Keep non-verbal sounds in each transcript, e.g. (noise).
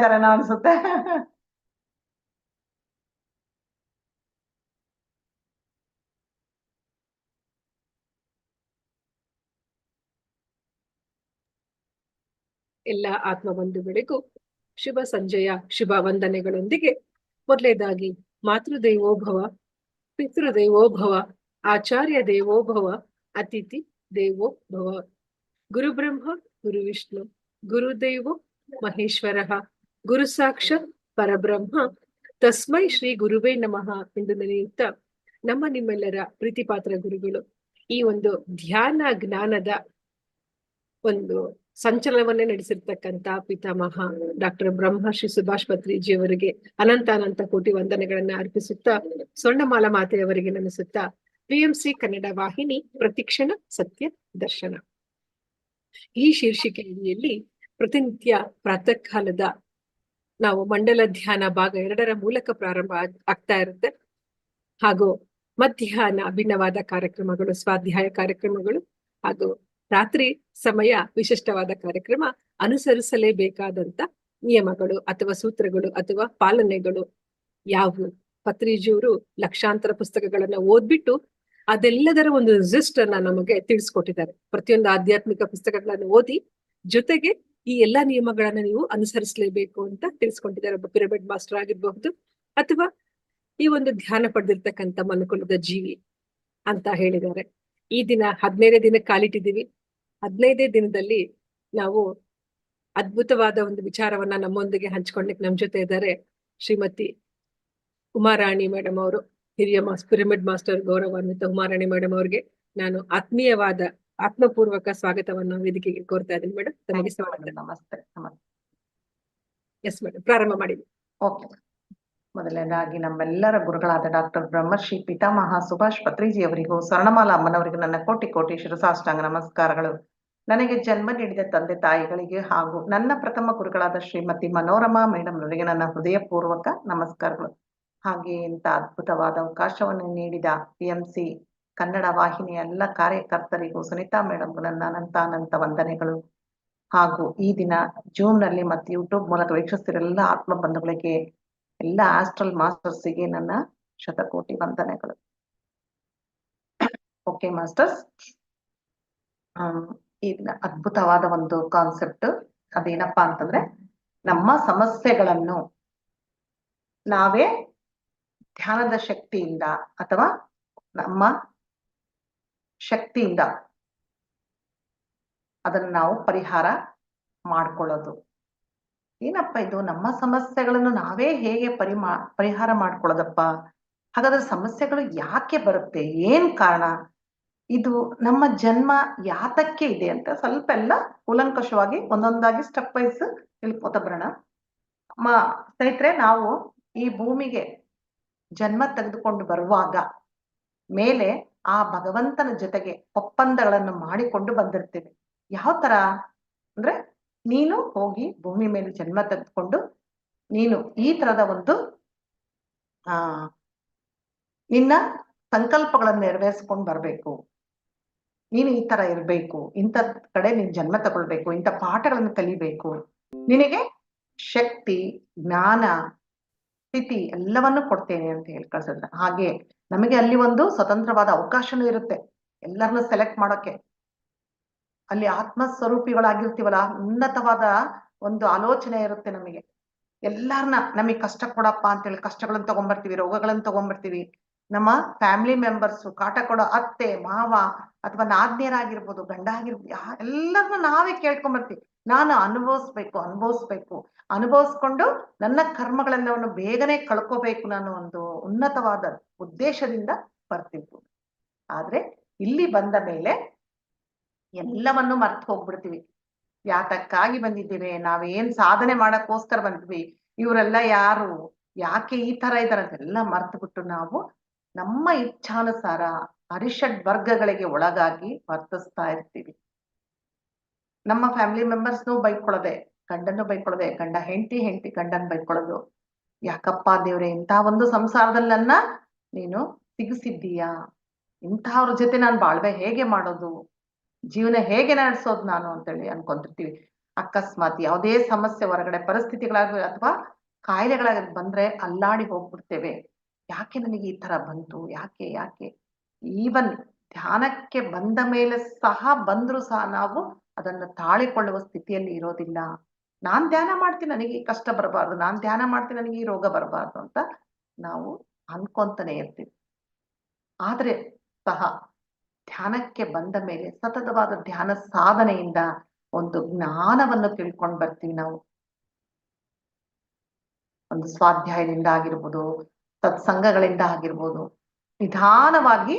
ಇದಾರೇನೋ ಅನ್ಸುತ್ತೆ. ಎಲ್ಲ ಆತ್ಮಬಂಧುಗಳಿಗೂ ಶುಭ ಸಂಜೆಯ ಶುಭ ವಂದನೆಗಳೊಂದಿಗೆ ಮೊದಲೇದಾಗಿ ಮಾತೃದೇವೋಭವ, ಪಿತೃದೇವೋಭವ ಆಚಾರ್ಯ ದೇವೋಭವ ಅತಿಥಿ ದೇವೋಭವ. ಗುರುಬ್ರಹ್ಮ ಗುರು ವಿಷ್ಣು ಗುರುದೇವೋ ಮಹೇಶ್ವರ. ಗುರು ಸಾಕ್ಷಾತ್ ಪರಬ್ರಹ್ಮ, ತಸ್ಮೈ ಶ್ರೀ ಗುರುವೇ ನಮಃ ಎಂದು ನೆನೆಯುತ್ತಾ ನಮ್ಮ ನಿಮ್ಮೆಲ್ಲರ ಪ್ರೀತಿಪಾತ್ರ ಗುರುಗಳು, ಈ ಒಂದು ಧ್ಯಾನ ಜ್ಞಾನದ ಒಂದು ಸಂಚಲನವನ್ನೇ ನಡೆಸಿರ್ತಕ್ಕಂಥ ಪಿತಾಮಹ ಡಾಕ್ಟರ್ ಬ್ರಹ್ಮಶ್ರೀ ಸುಭಾಷ್ ಪತ್ರಿಜಿ ಅವರಿಗೆ ಅನಂತ ಅನಂತ ಕೋಟಿ ವಂದನೆಗಳನ್ನ ಅರ್ಪಿಸುತ್ತಾ, ಸ್ವರ್ಣಮಾಲ ಮಾತೆಯವರಿಗೆ ನೆನೆಸುತ್ತಾ, ಪಿಎಂಸಿ ಕನ್ನಡ ವಾಹಿನಿ ಪ್ರತಿಕ್ಷಣ ಸತ್ಯ ದರ್ಶನ. ಈ ಶೀರ್ಷಿಕೆಯಲ್ಲಿ ಪ್ರತಿನಿತ್ಯ ಪ್ರಾತಃ ಕಾಲದ ನಾವು ಮಂಡಲ ಧ್ಯಾನ ಭಾಗ ಎರಡರ ಮೂಲಕ ಪ್ರಾರಂಭ ಆಗ್- ಆಗ್ತಾ ಇರುತ್ತೆ. ಹಾಗೂ ಮಧ್ಯಾಹ್ನ ಭಿನ್ನವಾದ ಕಾರ್ಯಕ್ರಮಗಳು, ಸ್ವಾಧ್ಯಾಯ ಕಾರ್ಯಕ್ರಮಗಳು ಹಾಗೂ ರಾತ್ರಿ ಸಮಯ ವಿಶಿಷ್ಟವಾದ ಕಾರ್ಯಕ್ರಮ ಅನುಸರಿಸಲೇಬೇಕಾದಂತ ನಿಯಮಗಳು ಅಥವಾ ಸೂತ್ರಗಳು ಅಥವಾ ಪಾಲನೆಗಳು ಯಾವುವು ಪತ್ರಿಜಿಯವರು ಲಕ್ಷಾಂತರ ಪುಸ್ತಕಗಳನ್ನ ಓದ್ಬಿಟ್ಟು ಅದೆಲ್ಲದರ ಒಂದು ರಿಸಿಸ್ಟ್ ಅನ್ನ ನಮಗೆ ತಿಳಿಸ್ಕೊಟ್ಟಿದ್ದಾರೆ. ಪ್ರತಿಯೊಂದು ಆಧ್ಯಾತ್ಮಿಕ ಪುಸ್ತಕಗಳನ್ನು ಓದಿ ಜೊತೆಗೆ ಈ ಎಲ್ಲಾ ನಿಯಮಗಳನ್ನ ನೀವು ಅನುಸರಿಸಲೇಬೇಕು ಅಂತ ತಿಳಿಸ್ಕೊಂಡಿದ್ದಾರೆ. ಒಬ್ಬ ಪಿರಮಿಡ್ ಮಾಸ್ಟರ್ ಆಗಿರ್ಬಹುದು ಅಥವಾ ಈ ಒಂದು ಧ್ಯಾನ ಪಡೆದಿರ್ತಕ್ಕಂತ ಮನುಕುಲದ ಜೀವಿ ಅಂತ ಹೇಳಿದ್ದಾರೆ. ಈ ದಿನ ಹದಿನೈದೇ ದಿನ ಕಾಲಿಟ್ಟಿದ್ದೀವಿ. ಹದಿನೈದೇ ದಿನದಲ್ಲಿ ನಾವು ಅದ್ಭುತವಾದ ಒಂದು ವಿಚಾರವನ್ನ ನಮ್ಮೊಂದಿಗೆ ಹಂಚ್ಕೊಂಡ್ಲಿಕ್ಕೆ ನಮ್ ಜೊತೆ ಇದ್ದಾರೆ ಶ್ರೀಮತಿ ಉಮಾರಾಣಿ ಮೇಡಮ್ ಅವರು, ಹಿರಿಯ ಮಾಸ್ ಪಿರಮಿಡ್ ಮಾಸ್ಟರ್ ಗೌರವಾನ್ವಿತ ಉಮಾರಾಣಿ ಮೇಡಮ್ ಅವ್ರಿಗೆ ನಾನು ಆತ್ಮೀಯವಾದ ಆತ್ಮಪೂರ್ವಕ ಸ್ವಾಗತವನ್ನು ವೇದಿಕೆಗೆ ಕೋರ್ತಾ ಇದ್ದೀನಿ ಮೇಡಮ್. ತಮಗೆ ಸ್ವಾಗತ. ನಮಸ್ತೆ ನಮಸ್ತೆ. ಎಸ್ ಮೇಡಮ್ ಪ್ರಾರಂಭ ಮಾಡಿ ಓಕೆ. ಮೊದಲನೇದಾಗಿ ನಮ್ಮೆಲ್ಲರ ಗುರುಗಳಾದ ಡಾಕ್ಟರ್ ಬ್ರಹ್ಮಶ್ರೀ ಪಿತಾಮಹ ಸುಭಾಷ್ ಪತ್ರಿಜಿ ಅವರಿಗೂ ಸ್ವರ್ಣಮಾಲಾ ಅಮ್ಮನವರಿಗೂ ನನ್ನ ಕೋಟಿ ಕೋಟಿ ಶಿರಸಾಷ್ಟಾಂಗ ನಮಸ್ಕಾರಗಳು. ನನಗೆ ಜನ್ಮ ನೀಡಿದ ತಂದೆ ತಾಯಿಗಳಿಗೆ ಹಾಗೂ ನನ್ನ ಪ್ರಥಮ ಗುರುಗಳಾದ ಶ್ರೀಮತಿ ಮನೋರಮಾ ಮೇಡಮ್ ಅವರಿಗೆ ನನ್ನ ಹೃದಯಪೂರ್ವಕ ನಮಸ್ಕಾರಗಳು. ಹಾಗೆ ಇಂಥ ಅದ್ಭುತವಾದ ಅವಕಾಶವನ್ನು ನೀಡಿದ ಪಿ ಎಂ ಸಿ ಕನ್ನಡ ವಾಹಿನಿಯ ಎಲ್ಲ ಕಾರ್ಯಕರ್ತರಿಗೂ ಸುನಿತಾ ಮೇಡಮ್ ನನ್ನ ಅನಂತ ಅನಂತ ವಂದನೆಗಳು. ಹಾಗೂ ಈ ದಿನ ಜೂಮ್ನಲ್ಲಿ ಮತ್ತು ಯೂಟ್ಯೂಬ್ ಮೂಲಕ ವೀಕ್ಷಿಸ್ತಿರೆಲ್ಲ ಆತ್ಮ ಬಂಧುಗಳಿಗೆ ಎಲ್ಲ ಆಸ್ಟ್ರಲ್ ಮಾಸ್ಟರ್ಸಿಗೆ ನನ್ನ ಶತಕೋಟಿ ವಂದನೆಗಳು. ಓಕೆ ಮಾಸ್ಟರ್ಸ್ ಈ ಅದ್ಭುತವಾದ ಒಂದು ಕಾನ್ಸೆಪ್ಟ್ ಅದೇನಪ್ಪಾ ಅಂತಂದ್ರೆ, ನಮ್ಮ ಸಮಸ್ಯೆಗಳನ್ನು ನಾವೇ ಧ್ಯಾನದ ಶಕ್ತಿಯಿಂದ ಅಥವಾ ನಮ್ಮ ಶಕ್ತಿಯಿಂದ ಅದನ್ನ ನಾವು ಪರಿಹಾರ ಮಾಡ್ಕೊಳ್ಳೋದು. ಏನಪ್ಪ ಇದು? ನಮ್ಮ ಸಮಸ್ಯೆಗಳನ್ನು ನಾವೇ ಹೇಗೆ ಪರಿಮಾ, ಪರಿಹಾರ ಮಾಡ್ಕೊಳ್ಳೋದಪ್ಪ? ಹಾಗಾದ್ರೆ ಸಮಸ್ಯೆಗಳು ಯಾಕೆ ಬರುತ್ತೆ? ಏನ್ ಕಾರಣ? ಇದು ನಮ್ಮ ಜನ್ಮ ಯಾತಕ್ಕೆ ಇದೆ ಅಂತ ಸ್ವಲ್ಪ ಎಲ್ಲ ಕೂಲಂಕಷವಾಗಿ ಒಂದೊಂದಾಗಿ ಸ್ಟೆಪ್ ವೈಸ್ ತಿಳ್ಕೊತ ಬರೋಣ. ಮ ಸ್ನೇಹಿತರೆ, ನಾವು ಈ ಭೂಮಿಗೆ ಜನ್ಮ ತೆಗೆದುಕೊಂಡು ಬರುವಾಗ ಮೇಲೆ ಆ ಭಗವಂತನ ಜೊತೆಗೆ ಒಪ್ಪಂದಗಳನ್ನು ಮಾಡಿಕೊಂಡು ಬಂದಿರ್ತೇವೆ. ಯಾವ ತರ? ಅಂದ್ರೆ ನೀನು ಹೋಗಿ ಭೂಮಿ ಮೇಲೆ ಜನ್ಮ ತೆಗೆದುಕೊಂಡು ನೀನು ಈ ತರದ ಒಂದು, ಆ, ನಿನ್ನ ಸಂಕಲ್ಪಗಳನ್ನು ನೆರವೇರಿಸ್ಕೊಂಡು ಬರ್ಬೇಕು. ನೀನು ಈ ತರ ಇರ್ಬೇಕು. ಇಂಥ ಕಡೆ ನೀನ್ ಜನ್ಮ ತಗೊಳ್ಬೇಕು. ಇಂಥ ಪಾಠಗಳನ್ನು ಕಲಿಬೇಕು. ನಿನಗೆ ಶಕ್ತಿ, ಜ್ಞಾನ, ಸ್ಥಿತಿ ಎಲ್ಲವನ್ನು ಕೊಡ್ತೇನೆ ಅಂತ ಹೇಳಿ ಕಳ್ಸಿದ್ರ ಹಾಗೆ ನಮಗೆ ಅಲ್ಲಿ ಒಂದು ಸ್ವತಂತ್ರವಾದ ಅವಕಾಶನೂ ಇರುತ್ತೆ. ಎಲ್ಲರನ್ನ ಸೆಲೆಕ್ಟ್ ಮಾಡೋಕೆ ಅಲ್ಲಿ ಆತ್ಮ ಸ್ವರೂಪಿಗಳಾಗಿರ್ತೀವಲ್ಲ ಉನ್ನತವಾದ ಒಂದು ಆಲೋಚನೆ ಇರುತ್ತೆ ನಮಗೆ. ಎಲ್ಲಾರನ್ನ, ನಮಗೆ ಕಷ್ಟ ಕೊಡಪ್ಪ ಅಂತೇಳಿ ಕಷ್ಟಗಳನ್ನ ತಗೊಂಡ್ಬರ್ತೀವಿ ರೋಗಗಳನ್ನ ತಗೊಂಡ್ಬರ್ತೀವಿ ನಮ್ಮ ಫ್ಯಾಮಿಲಿ ಮೆಂಬರ್ಸ್ ಕಾಟ ಕೊಡೋ ಅತ್ತೆ, ಮಾವ ಅಥವಾ ನಾದ್ನಿಯರಾಗಿರ್ಬೋದು ಗಂಡ ಆಗಿರ್ಬೋದು ಯಾ ಎಲ್ಲರನ್ನ ನಾವೇ ಕೇಳ್ಕೊಂಬರ್ತೀವಿ. ನಾನು ಅನುಭವಿಸ್ಬೇಕು ಅನುಭವಿಸ್ಬೇಕು. ಅನುಭವಿಸ್ಕೊಂಡು ನನ್ನ ಕರ್ಮಗಳೆಲ್ಲವನ್ನು ಬೇಗನೆ ಕಳ್ಕೋಬೇಕು ನಾನು ಒಂದು ಉನ್ನತವಾದ ಉದ್ದೇಶದಿಂದ ಬರ್ತೀವಿ ಆದ್ರೆ ಇಲ್ಲಿ ಬಂದ ಮೇಲೆ ಎಲ್ಲವನ್ನು ಮರ್ತು ಹೋಗ್ಬಿಡ್ತೀವಿ. ಯಾತಕ್ಕಾಗಿ ಬಂದಿದ್ದೇವೆ? ನಾವೇನ್ ಸಾಧನೆ ಮಾಡಕ್ಕೋಸ್ಕರ ಬಂದ್ವಿ ಇವರೆಲ್ಲ ಯಾರು? ಯಾಕೆ ಈ ತರ ಇದಾರೆ? ಅಂತೆಲ್ಲ ಮರ್ತು ಬಿಟ್ಟು ನಾವು ನಮ್ಮ ಇಚ್ಛಾನುಸಾರ ಅರಿಷಡ್ ವರ್ಗಗಳಿಗೆ ಒಳಗಾಗಿ ವರ್ತಿಸ್ತಾ ಇರ್ತೀವಿ. ನಮ್ಮ ಫ್ಯಾಮಿಲಿ ಮೆಂಬರ್ಸ್ನು ಬೈಕೊಳ್ಳದೆ ಗಂಡನ್ನು ಬೈಕೊಳ್ಳದೆ ಗಂಡ ಹೆಂಡತಿ ಹೆಂಡತಿ ಗಂಡನ್ ಬೈಕೊಳ್ಳೋದು ಯಾಕಪ್ಪ ದೇವ್ರೆ, ಇಂಥ ಒಂದು ಸಂಸಾರದಲ್ಲನ್ನ ನೀನು ಸಿಗಿಸಿದ್ದೀಯಾ? ಇಂಥವ್ರ ಜೊತೆ ನಾನು ಬಾಳ್ವೆ ಹೇಗೆ ಮಾಡೋದು? ಜೀವನ ಹೇಗೆ ನಡೆಸೋದು ನಾನು ಅಂತೇಳಿ ಅನ್ಕೊಂಡಿರ್ತೀವಿ ಅಕಸ್ಮಾತ್ ಯಾವುದೇ ಸಮಸ್ಯೆ, ಹೊರಗಡೆ ಪರಿಸ್ಥಿತಿಗಳಾಗ ಅಥವಾ ಕಾಯಿಲೆಗಳಾಗ ಬಂದ್ರೆ ಅಲ್ಲಾಡಿ ಹೋಗ್ಬಿಡ್ತೇವೆ. ಯಾಕೆ ನನಗೆ ಈ ತರ ಬಂತು? ಯಾಕೆ ಯಾಕೆ? ಈವನ್ ಧ್ಯಾನಕ್ಕೆ ಬಂದ ಮೇಲೆ ಸಹ ಬಂದ್ರು ಸಹ ನಾವು ಅದನ್ನು ತಾಳಿಕೊಳ್ಳುವ ಸ್ಥಿತಿಯಲ್ಲಿ ಇರೋದಿಲ್ಲ. ನಾನ್ ಧ್ಯಾನ ಮಾಡ್ತೀನಿ ನನಗೆ ಈ ಕಷ್ಟ ಬರಬಾರ್ದು. ನಾನ್ ಧ್ಯಾನ ಮಾಡ್ತೀನಿ ನನಗೆ ಈ ರೋಗ ಬರಬಾರ್ದು ಅಂತ ನಾವು ಅನ್ಕೊಂತಾನೆ ಇರ್ತೀವಿ. ಆದ್ರೆ ಸಹ ಧ್ಯಾನಕ್ಕೆ ಬಂದ ಮೇಲೆ ಸತತವಾದ ಧ್ಯಾನ ಸಾಧನೆಯಿಂದ ಒಂದು ಜ್ಞಾನವನ್ನು ತಿಳ್ಕೊಂಡ್ ಬರ್ತೀವಿ ನಾವು. ಒಂದು ಸ್ವಾಧ್ಯಾಯದಿಂದ ಆಗಿರ್ಬೋದು ಸತ್ಸಂಗಗಳಿಂದ ಆಗಿರ್ಬೋದು. ನಿಧಾನವಾಗಿ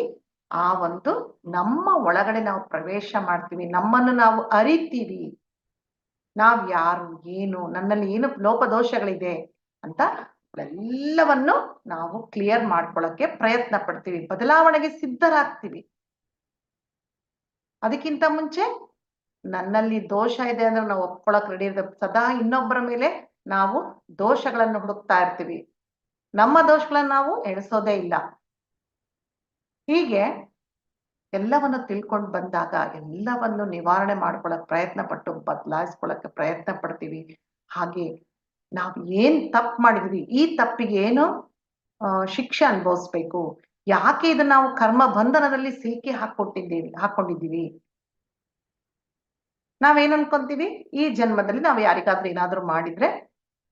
ಆ ಒಂದು ನಮ್ಮ ಒಳಗಡೆ ನಾವು ಪ್ರವೇಶ ಮಾಡ್ತೀವಿ, ನಮ್ಮನ್ನು ನಾವು ಅರಿತೀವಿ. ನಾವ್ ಯಾರು, ಏನು, ನನ್ನಲ್ಲಿ ಏನು ಲೋಪದೋಷಗಳಿದೆ ಅಂತ ಎಲ್ಲವನ್ನು ನಾವು ಕ್ಲಿಯರ್ ಮಾಡ್ಕೊಳ್ಳಕ್ಕೆ ಪ್ರಯತ್ನ ಪಡ್ತೀವಿ, ಬದಲಾವಣೆಗೆ ಸಿದ್ಧರಾಗ್ತೀವಿ. ಅದಕ್ಕಿಂತ ಮುಂಚೆ ನನ್ನಲ್ಲಿ ದೋಷ ಇದೆ ಅಂದ್ರೆ ನಾವು ಒಪ್ಕೊಳಕ್ ರೆಡಿ ಇರ್ತೇವೆ ಸದಾ ಇನ್ನೊಬ್ಬರ ಮೇಲೆ ನಾವು ದೋಷಗಳನ್ನು ಹುಡುಕ್ತಾ ಇರ್ತೀವಿ. ನಮ್ಮ ದೋಷಗಳನ್ನ ನಾವು ಎಣಿಸೋದೇ ಇಲ್ಲ. ಹೀಗೆ ಎಲ್ಲವನ್ನು ತಿಳ್ಕೊಂಡು ಬಂದಾಗ ಎಲ್ಲವನ್ನು ನಿವಾರಣೆ ಮಾಡ್ಕೊಳಕ್ ಪ್ರಯತ್ನ ಪಟ್ಟು ಬದಲಾಯಿಸ್ಕೊಳಕ್ಕೆ ಪ್ರಯತ್ನ ಪಡ್ತೀವಿ. ಹಾಗೆ ನಾವು ಏನ್ ತಪ್ಪು ಮಾಡಿದ್ವಿ, ಈ ತಪ್ಪಿಗೆ ಏನು ಶಿಕ್ಷೆ ಅನುಭವಿಸ್ಬೇಕು. ಯಾಕೆ ಇದನ್ನ ನಾವು ಕರ್ಮ ಬಂಧನದಲ್ಲಿ ಸಿಲುಕಿ ಹಾಕೊಟ್ಟಿದ್ದೀವಿ ಹಾಕೊಂಡಿದ್ದೀವಿ ನಾವೇನ್ ಅನ್ಕೊಂತೀವಿ? ಈ ಜನ್ಮದಲ್ಲಿ ನಾವು ಯಾರಿಗಾದ್ರೂ ಏನಾದ್ರೂ ಮಾಡಿದ್ರೆ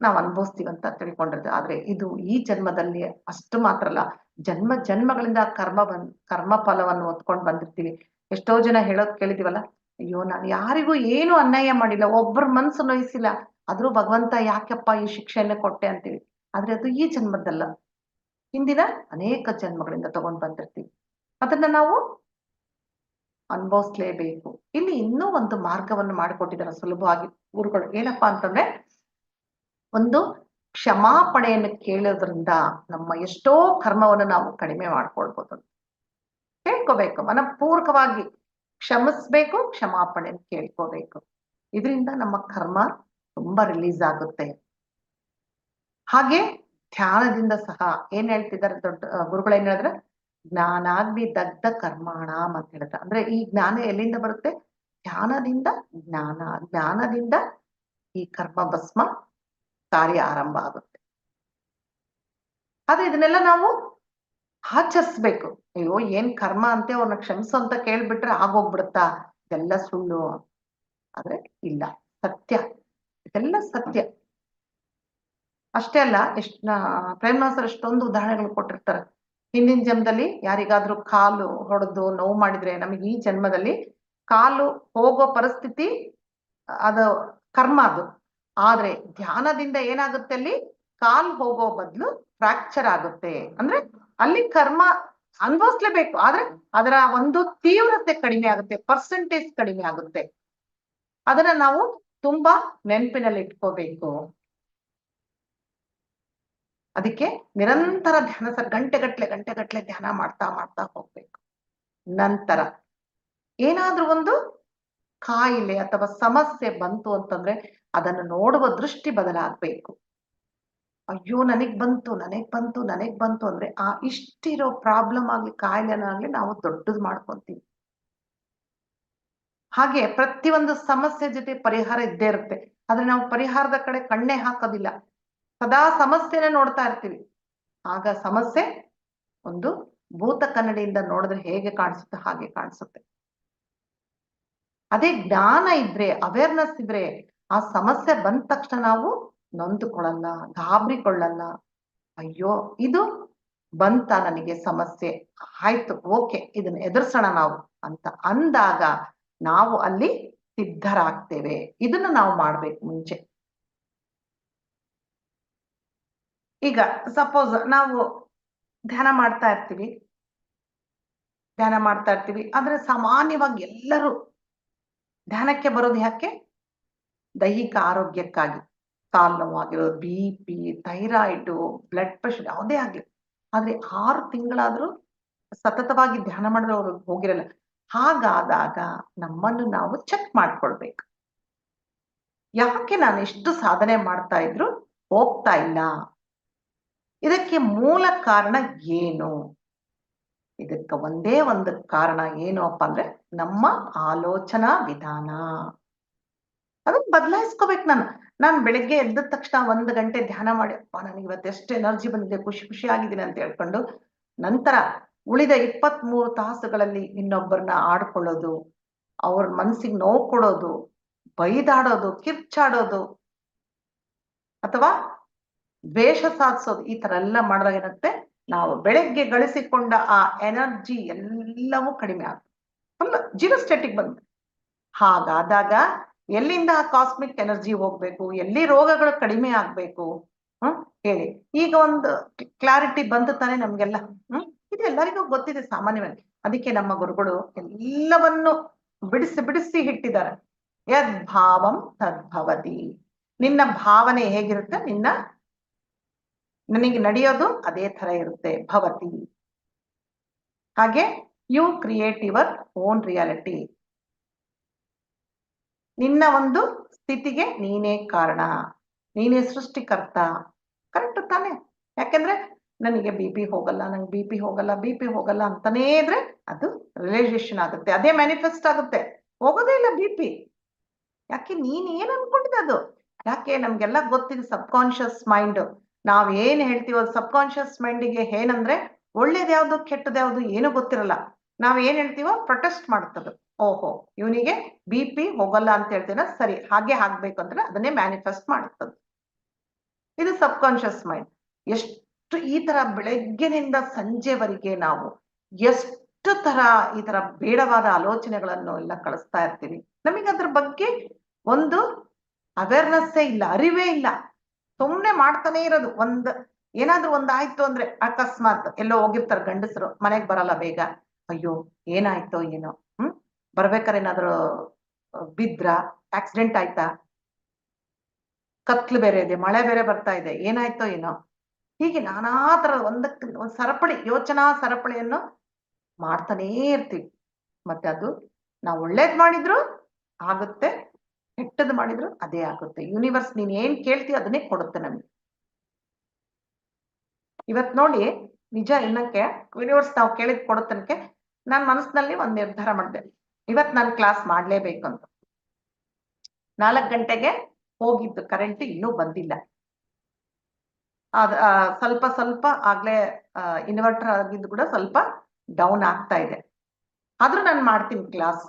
ನಾವು ಅನುಭವಿಸ್ತೀವಿ ಅಂತ ತಿಳ್ಕೊಂಡಿರ್ತೀವಿ. ಆದ್ರೆ ಇದು ಈ ಜನ್ಮದಲ್ಲಿ ಅಷ್ಟು ಮಾತ್ರ ಅಲ್ಲ. ಜನ್ಮ ಜನ್ಮಗಳಿಂದ ಕರ್ಮ ಬಂದ್, ಕರ್ಮ ಫಲವನ್ನು ಹೊತ್ಕೊಂಡ್ ಬಂದಿರ್ತೀವಿ. ಎಷ್ಟೋ ಜನ ಹೇಳೋದ್ ಕೇಳಿದೀವಲ್ಲ? ಅಯ್ಯೋ, ನಾನು ಯಾರಿಗೂ ಏನು ಅನ್ಯಾಯ ಮಾಡಿಲ್ಲ. ಒಬ್ಬರ ಮನ್ಸು ನೋಯಿಸಿಲ್ಲ. ಆದ್ರೂ ಭಗವಂತ ಯಾಕಪ್ಪ ಈ ಶಿಕ್ಷೆಯನ್ನ ಕೊಟ್ಟೆ ಅಂತೀವಿ. ಆದ್ರೆ ಅದು ಈ ಜನ್ಮದಲ್ಲ. ಹಿಂದಿನ ಅನೇಕ ಜನ್ಮಗಳಿಂದ ತಗೊಂಡ್ ಬಂದಿರ್ತೀವಿ. ಅದನ್ನ ನಾವು ಅನುಭವಿಸ್ಲೇಬೇಕು. ಇಲ್ಲಿ ಇನ್ನೂ ಒಂದು ಮಾರ್ಗವನ್ನು ಮಾಡಿಕೊಟ್ಟಿದ್ದಾರೆ ಸುಲಭವಾಗಿ ಗುರುಗಳು. ಏನಪ್ಪಾ ಅಂತಂದ್ರೆ ಒಂದು ಕ್ಷಮಾಪಣೆಯನ್ನು ಕೇಳೋದ್ರಿಂದ ನಮ್ಮ ಎಷ್ಟೋ ಕರ್ಮವನ್ನು ನಾವು ಕಡಿಮೆ ಮಾಡ್ಕೊಳ್ಬೋದು ಕೇಳ್ಕೋಬೇಕು. ಮನಪೂರ್ವಕವಾಗಿ ಕ್ಷಮಿಸ್ಬೇಕು, ಕ್ಷಮಾಪಣೆ ಕೇಳ್ಕೋಬೇಕು. ಇದರಿಂದ ನಮ್ಮ ಕರ್ಮ ತುಂಬಾ ರಿಲೀಸ್ ಆಗುತ್ತೆ. ಹಾಗೆ ಧ್ಯಾನದಿಂದ ಸಹ ಏನ್ ಹೇಳ್ತಿದ್ದಾರೆ ದೊಡ್ಡ ಗುರುಗಳು ಏನ್ ಹೇಳಿದ್ರೆ? ಜ್ಞಾನಾಗ್ನಿ ದಗ್ಧ ಕರ್ಮಾಣ ಅಂತ ಹೇಳಿದ್ರೆ. ಅಂದ್ರೆ ಈ ಜ್ಞಾನ ಎಲ್ಲಿಂದ ಬರುತ್ತೆ? ಧ್ಯಾನದಿಂದ ಜ್ಞಾನ, ಜ್ಞಾನದಿಂದ ಈ ಕರ್ಮ ಭಸ್ಮ ಕಾರ್ಯ ಆರಂಭ ಆಗುತ್ತೆ. ಆದ್ರೆ ಇದನ್ನೆಲ್ಲ ನಾವು ಆಚರಿಸ್ಬೇಕು. ಅಯ್ಯೋ, ಏನ್ ಕರ್ಮ ಅಂತೆ ಅವ್ರನ್ನ ಕ್ಷಮಿಸು ಅಂತ ಕೇಳ್ಬಿಟ್ರೆ ಆಗೋಗ್ಬಿಡುತ್ತಾ? ಇದೆಲ್ಲ ಸುಳ್ಳು. ಆದ್ರೆ ಇಲ್ಲ. ಸತ್ಯ. ಇದೆಲ್ಲ ಸತ್ಯ. ಅಷ್ಟೇ ಅಲ್ಲ, ಎಷ್ಟ್ ಪ್ರೇಮನಾಸರ್ ಎಷ್ಟೊಂದು ಉದಾಹರಣೆಗಳು ಕೊಟ್ಟಿರ್ತಾರೆ. ಹಿಂದಿನ ಜನ್ಮದಲ್ಲಿ ಯಾರಿಗಾದ್ರೂ ಕಾಲು ಹೊಡೆದು ನೋವು ಮಾಡಿದ್ರೆ ನಮಗೆ ಈ ಜನ್ಮದಲ್ಲಿ ಕಾಲು ಹೋಗೋ ಪರಿಸ್ಥಿತಿ, ಅದು ಕರ್ಮ ಅದು. ಆದ್ರೆ ಧ್ಯಾನದಿಂದ ಏನಾಗುತ್ತೆ ಅಲ್ಲಿ? ಕಾಲ್ ಹೋಗೋ ಬದಲು ಫ್ರಾಕ್ಚರ್ ಆಗುತ್ತೆ. ಅಂದ್ರೆ ಅಲ್ಲಿ ಕರ್ಮ ಅನುಭವಿಸ್ಲೇಬೇಕು ಆದ್ರೆ ಅದರ ಒಂದು ತೀವ್ರತೆ ಕಡಿಮೆ ಆಗುತ್ತೆ ಪರ್ಸೆಂಟೇಜ್ ಕಡಿಮೆ ಆಗುತ್ತೆ. ಅದನ್ನ ನಾವು ತುಂಬಾ ನೆನಪಿನಲ್ಲಿ ಇಟ್ಕೋಬೇಕು. ಅದಕ್ಕೆ ನಿರಂತರ ಧ್ಯಾನ ಸರ್, ಗಂಟೆಗಟ್ಲೆ ಗಂಟೆಗಟ್ಲೆ ಧ್ಯಾನ ಮಾಡ್ತಾ ಮಾಡ್ತಾ ಹೋಗ್ಬೇಕು. ನಂತರ ಏನಾದ್ರೂ ಒಂದು ಕಾಯಿಲೆ ಅಥವಾ ಸಮಸ್ಯೆ ಬಂತು ಅಂತಂದ್ರೆ ಅದನ್ನು ನೋಡುವ ದೃಷ್ಟಿ ಬದಲಾಗಬೇಕು. ಅಯ್ಯೋ, ನನಗ್ ಬಂತು ನನಗ್ ಬಂತು ನನಗ್ ಬಂತು ಅಂದ್ರೆ ಆ ಇಷ್ಟಿರೋ ಪ್ರಾಬ್ಲಮ್ ಆಗ್ಲಿ ಕಾಯಿಲೆನಾಗ್ಲಿ ನಾವು ದೊಡ್ಡದು ಮಾಡ್ಕೊಂತೀವಿ. ಹಾಗೆ ಪ್ರತಿಯೊಂದು ಸಮಸ್ಯೆ ಜೊತೆ ಪರಿಹಾರ ಇದ್ದೇ ಇರುತ್ತೆ. ಆದ್ರೆ ನಾವು ಪರಿಹಾರದ ಕಡೆ ಕಣ್ಣೆ ಹಾಕೋದಿಲ್ಲ. ಸದಾ ಸಮಸ್ಯೆನ ನೋಡ್ತಾ ಇರ್ತೀವಿ. ಆಗ ಸಮಸ್ಯೆ ಒಂದು ಭೂತ ಕನ್ನಡಿಯಿಂದ ನೋಡಿದ್ರೆ ಹೇಗೆ ಕಾಣಿಸುತ್ತೆ ಹಾಗೆ ಕಾಣಿಸುತ್ತೆ. ಅದೇ ಜ್ಞಾನ ಇದ್ರೆ ಅವೇರ್ನೆಸ್ ಇದ್ರೆ ಆ ಸಮಸ್ಯೆ ಬಂದ ತಕ್ಷಣ ನಾವು ನೊಂದುಕೊಳ್ಳಲ್ಲ ಗಾಬರಿಕೊಳ್ಳಲ್ಲ ಅಯ್ಯೋ, ಇದು ಬಂತ ನನಗೆ ಸಮಸ್ಯೆ. ಆಯ್ತು, ಓಕೆ, ಇದನ್ನ ಎದುರಿಸೋಣ ನಾವು ಅಂತ ಅಂದಾಗ ನಾವು ಅಲ್ಲಿ ಸಿದ್ಧರಾಗ್ತೇವೆ. ಇದನ್ನ ನಾವು ಮಾಡ್ಬೇಕು ಮುಂಚೆ. ಈಗ ಸಪೋಸ್ ನಾವು ಧ್ಯಾನ ಮಾಡ್ತಾ ಇರ್ತೀವಿ. ಧ್ಯಾನ ಮಾಡ್ತಾ ಇರ್ತೀವಿ. ಆದ್ರೆ ಸಾಮಾನ್ಯವಾಗಿ ಎಲ್ಲರೂ ಧ್ಯಾನಕ್ಕೆ ಬರೋದು ಯಾಕೆ? ದೈಹಿಕ ಆರೋಗ್ಯಕ್ಕಾಗಿ. ಕಾಲು ನೋವಾಗಿರೋದು B P thyroid blood pressure ಯಾವುದೇ ಆಗ್ಲಿ. ಆದ್ರೆ ಆರು ತಿಂಗಳಾದ್ರೂ ಸತತವಾಗಿ ಧ್ಯಾನ ಮಾಡಿದ್ರೆ ಅವ್ರು ಹೋಗಿರಲ್ಲ. ಹಾಗಾದಾಗ ನಮ್ಮನ್ನು ನಾವು ಚೆಕ್ ಮಾಡ್ಕೊಳ್ಬೇಕು. ಯಾಕೆ ನಾನು ಎಷ್ಟು ಸಾಧನೆ ಮಾಡ್ತಾ ಇದ್ರು? ಹೋಗ್ತಾ ಇಲ್ಲ. ಇದಕ್ಕೆ ಮೂಲ ಕಾರಣ ಏನು? ಇದಕ್ಕೆ ಒಂದೇ ಒಂದು ಕಾರಣ ಏನು ಅಪ್ಪ ಅಂದ್ರೆ ನಮ್ಮ ಆಲೋಚನಾ ವಿಧಾನ. ಅದನ್ನ ಬದಲಾಯಿಸ್ಕೋಬೇಕು ನಾನು. ನಾನು ಬೆಳಿಗ್ಗೆ ಎದ್ದ ತಕ್ಷಣ ಒಂದು ಗಂಟೆ ಧ್ಯಾನ ಮಾಡಿ, ಅಪ್ಪ, ನನಗೆ ಇವತ್ತು ಎಷ್ಟು ಎನರ್ಜಿ ಬಂದಿದೆ, ಖುಷಿ ಖುಷಿ ಆಗಿದ್ದೀನಿ ಅಂತ ಹೇಳ್ಕೊಂಡು ನಂತರ ಉಳಿದ ಇಪ್ಪತ್ತ್ ಮೂರು ತಾಸುಗಳಲ್ಲಿ ಇನ್ನೊಬ್ಬರನ್ನ ಆಡ್ಕೊಳ್ಳೋದು, ಅವ್ರ ಮನ್ಸಿಗೆ ನೋವು ಕೊಡೋದು, ಬೈದಾಡೋದು, ಕಿರ್ಚಾಡೋದು, ಅಥವಾ ದ್ವೇಷ ಸಾಧಿಸೋದು, ಈ ತರ ಎಲ್ಲ ಮಾಡಿದಾಗ ಏನಾಗುತ್ತೆ? ನಾವು ಬೆಳಗ್ಗೆ ಗಳಿಸಿಕೊಂಡ ಆ ಎನರ್ಜಿ ಎಲ್ಲವೂ ಕಡಿಮೆ ಆಗುತ್ತೆ ಫುಲ್ ಜೀರೋ ಸ್ಟೇಟಿಗೆ ಬಂದ ಹಾಗಾದಾಗ ಎಲ್ಲಿಂದ ಕಾಸ್ಮಿಕ್ ಎನರ್ಜಿ ಹೋಗ್ಬೇಕು? ಎಲ್ಲಿ ರೋಗಗಳು ಕಡಿಮೆ ಆಗ್ಬೇಕು? ಹ್ಮ್? ಹೇಳಿ. ಈಗ ಒಂದು ಕ್ಲಾರಿಟಿ ಬಂತು ತಾನೆ ನಮ್ಗೆಲ್ಲ. ಹ್ಮ್? ಇದು ಎಲ್ಲರಿಗೂ ಗೊತ್ತಿದೆ ಸಾಮಾನ್ಯವಾಗಿ. ಅದಕ್ಕೆ ನಮ್ಮ ಗುರುಗಳು ಎಲ್ಲವನ್ನು ಬಿಡಿಸಿ ಬಿಡಿಸಿ ಇಟ್ಟಿದ್ದಾರೆ. ಯದ್ ಭಾವಂ ತದ್ಭವತಿ ನಿನ್ನ ಭಾವನೆ ಹೇಗಿರುತ್ತೆ? ನಿನ್ನ ನನಗೆ ನಡೆಯೋದು ಅದೇ ತರ ಇರುತ್ತೆ. ಭವತಿ. ಹಾಗೆ you create your own reality ನಿನ್ನ ಒಂದು ಸ್ಥಿತಿಗೆ ನೀನೇ ಕಾರಣ. ನೀನೇ ಸೃಷ್ಟಿಕರ್ತ. ಕರೆಕ್ಟ್ ತಾನೆ? ಯಾಕೆಂದ್ರೆ ನನಗೆ ಬಿ ಪಿ ಹೋಗಲ್ಲ, ನಂಗೆ ಬಿ ಪಿ ಹೋಗಲ್ಲ ಬಿ ಪಿ ಹೋಗಲ್ಲ ಅಂತಾನೇ ಇದ್ರೆ ಅದು ರಿಯಲೈಸೇಷನ್ ಆಗುತ್ತೆ. ಅದೇ ಮ್ಯಾನಿಫೆಸ್ಟ್ ಆಗುತ್ತೆ. ಹೋಗೋದೇ ಇಲ್ಲ ಬಿ ಪಿ ಯಾಕೆ ನೀನ್ ಏನ್ ಅದು? ಯಾಕೆ ನಮ್ಗೆಲ್ಲ ಗೊತ್ತಿದೆ ಸಬ್ ಕಾನ್ಶಿಯಸ್ ಮೈಂಡ್ ನಾವ್ ಏನ್ ಹೇಳ್ತೀವೋ ಸಬ್ ಕಾನ್ಶಿಯಸ್ ಮೈಂಡಿಗೆ ಏನಂದ್ರೆ ಒಳ್ಳೇದ್ಯಾವ್ದು ಯಾವ್ದು ಏನೂ ಯಾವ್ದು ಏನು ಗೊತ್ತಿರಲ್ಲ. ನಾವ್ ಏನ್ ಹೇಳ್ತೀವೋ ಪ್ರೊಟೆಸ್ಟ್ ಮಾಡ್ತದ ಓಹೋ, ಇವನಿಗೆ ಬಿ ಪಿ ಹೋಗಲ್ಲ ಅಂತ ಹೇಳ್ತೀನ? ಸರಿ, ಹಾಗೆ ಆಗ್ಬೇಕು ಅಂದ್ರೆ ಅದನ್ನೇ ಮ್ಯಾನಿಫೆಸ್ಟ್ ಮಾಡುತ್ತದೆ ಇದು ಸಬ್ ಕಾನ್ಶಿಯಸ್ ಮೈಂಡ್ ಎಷ್ಟು ಈ ತರ ಬೆಳಗ್ಗಿನಿಂದ ಸಂಜೆವರೆಗೆ ನಾವು ಎಷ್ಟು ತರ ಈ ತರ ಬೇಡವಾದ ಆಲೋಚನೆಗಳನ್ನು ಎಲ್ಲ ಕಳಿಸ್ತಾ ಇರ್ತೀವಿ. ನಮಗೆ ಅದ್ರ ಬಗ್ಗೆ ಒಂದು ಅವೇರ್ನೆಸ್ಸೇ ಇಲ್ಲ, ಅರಿವೇ ಇಲ್ಲ. ಸುಮ್ನೆ ಮಾಡ್ತಾನೆ ಇರೋದು. ಒಂದ್, ಏನಾದ್ರೂ ಒಂದಾಯ್ತು ಅಂದ್ರೆ ಅಕಸ್ಮಾತ್ ಎಲ್ಲೋ ಹೋಗಿರ್ತಾರೆ ಗಂಡಸರು, ಮನೆಗ್ ಬರಲ್ಲ ಬೇಗ. ಅಯ್ಯೋ, ಏನಾಯ್ತೋ ಏನೋ. ಬರ್ಬೇಕಾದ್ರೆ ಏನಾದ್ರು ಬಿದ್ರ? ಆಕ್ಸಿಡೆಂಟ್ ಆಯ್ತಾ? ಕತ್ಲು ಬೇರೆ ಇದೆ, ಮಳೆ ಬೇರೆ ಬರ್ತಾ ಇದೆ, ಏನಾಯ್ತೋ ಏನೋ? ಹೀಗೆ ನಾನಾ ತರ ಒಂದಕ್ಕೆ ಒಂದ್ ಸರಪಳಿ, ಯೋಚನಾ ಸರಪಳಿಯನ್ನು ಮಾಡ್ತಾನೇ ಇರ್ತೀವಿ. ಮತ್ತೆ ಅದು ನಾವು ಒಳ್ಳೇದ್ ಮಾಡಿದ್ರು ಆಗುತ್ತೆ, ಕೆಟ್ಟದ್ ಮಾಡಿದ್ರು ಅದೇ ಆಗುತ್ತೆ. ಯೂನಿವರ್ಸ್ ನೀನ್ ಏನ್ ಕೇಳ್ತೀಯ ಅದನ್ನೇ ಕೊಡುತ್ತೆ ನಮ್ಗೆ. ಇವತ್ ನೋಡಿ, ನಿಜ ಇನ್ನಕ್ಕೆ ಯೂನಿವರ್ಸ್ ನಾವು ಕೇಳಿದ್ ಕೊಡುತ್ತನಕ್ಕೆ ನಾನ್ ಮನಸ್ಸಿನಲ್ಲಿ ಒಂದ್ ನಿರ್ಧಾರ ಮಾಡಿದೆ. ಇವತ್ ನಾನು ಕ್ಲಾಸ್ ಮಾಡ್ಲೇಬೇಕು ಅಂತ ನಾಲ್ಕ್ ಗಂಟೆಗೆ ಹೋಗಿದ್ದು ಕರೆಂಟ್ ಇನ್ನೂ ಬಂದಿಲ್ಲ. ಅದ ಸ್ವಲ್ಪ ಸ್ವಲ್ಪ ಆಗ್ಲೇ ಇನ್ವರ್ಟರ್ ಆಗಿದ್ದು ಕೂಡ ಸ್ವಲ್ಪ ಡೌನ್ ಆಗ್ತಾ ಇದೆ. ಆದ್ರೂ ನಾನು ಮಾಡ್ತೀನಿ ಕ್ಲಾಸ್